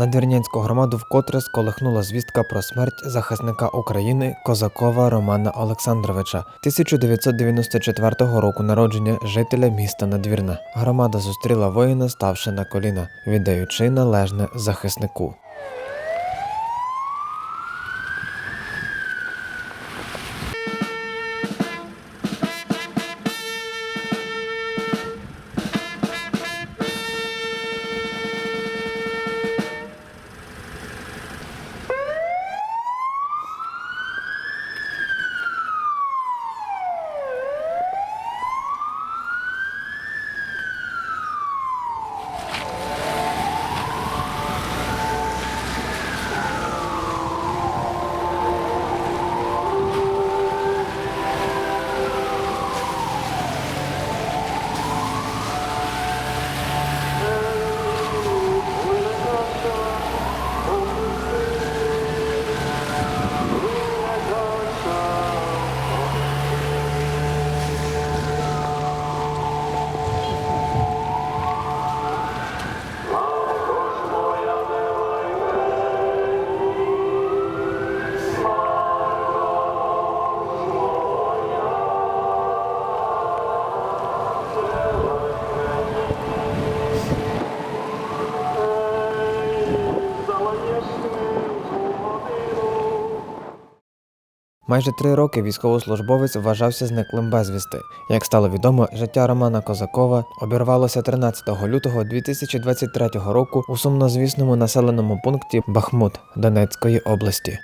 Надвірнянську громаду вкотре сколихнула звістка про смерть захисника України Козакова Романа Олександровича, 1994 року народження жителя міста Надвірна. Громада зустріла воїна, ставши на коліна, віддаючи належне захиснику. Майже три роки військовослужбовець вважався зниклим безвісти. Як стало відомо, життя Романа Козакова обірвалося 13 лютого 2023 року у сумнозвісному населеному пункті Бахмут Донецької області.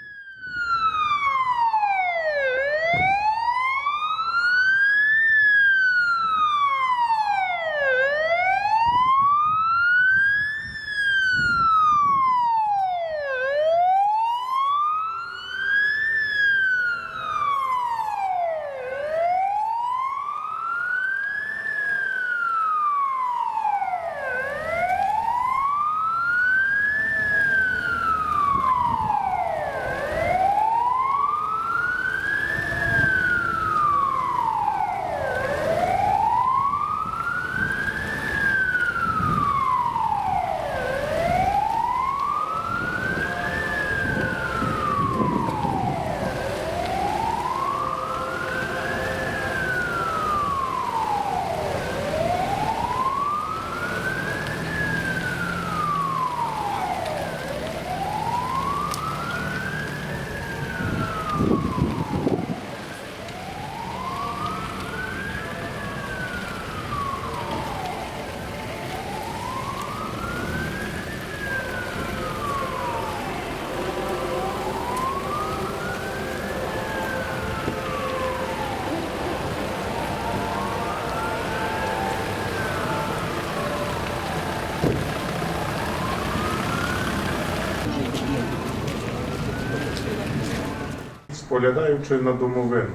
Споглядаючи на домовину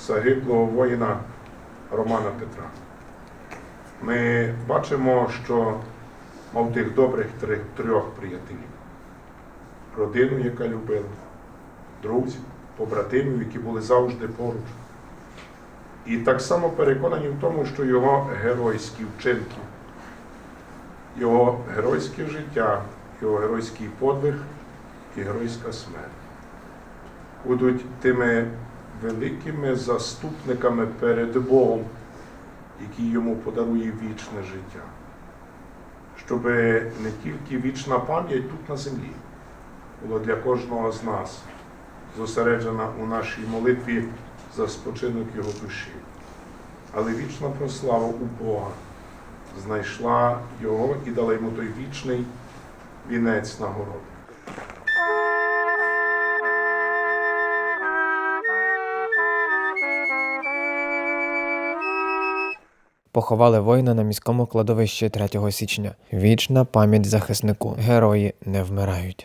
загиблого воїна Романа Петра, ми бачимо, що мав тих добрих трьох приятелів. Родину, яка любила, друзів, побратимів, які були завжди поруч. І так само переконані в тому, що його геройські вчинки, його геройське життя, його геройський подвиг і геройська смерть будуть тими великими заступниками перед Богом, який йому подарує вічне життя. Щоб не тільки вічна пам'ять тут на землі була для кожного з нас зосереджена у нашій молитві за спочинок його душі, але вічна прослава у Бога знайшла його і дала йому той вічний вінець нагороди. Поховали воїна на міському кладовищі 3 січня. Вічна пам'ять захиснику. Герої не вмирають.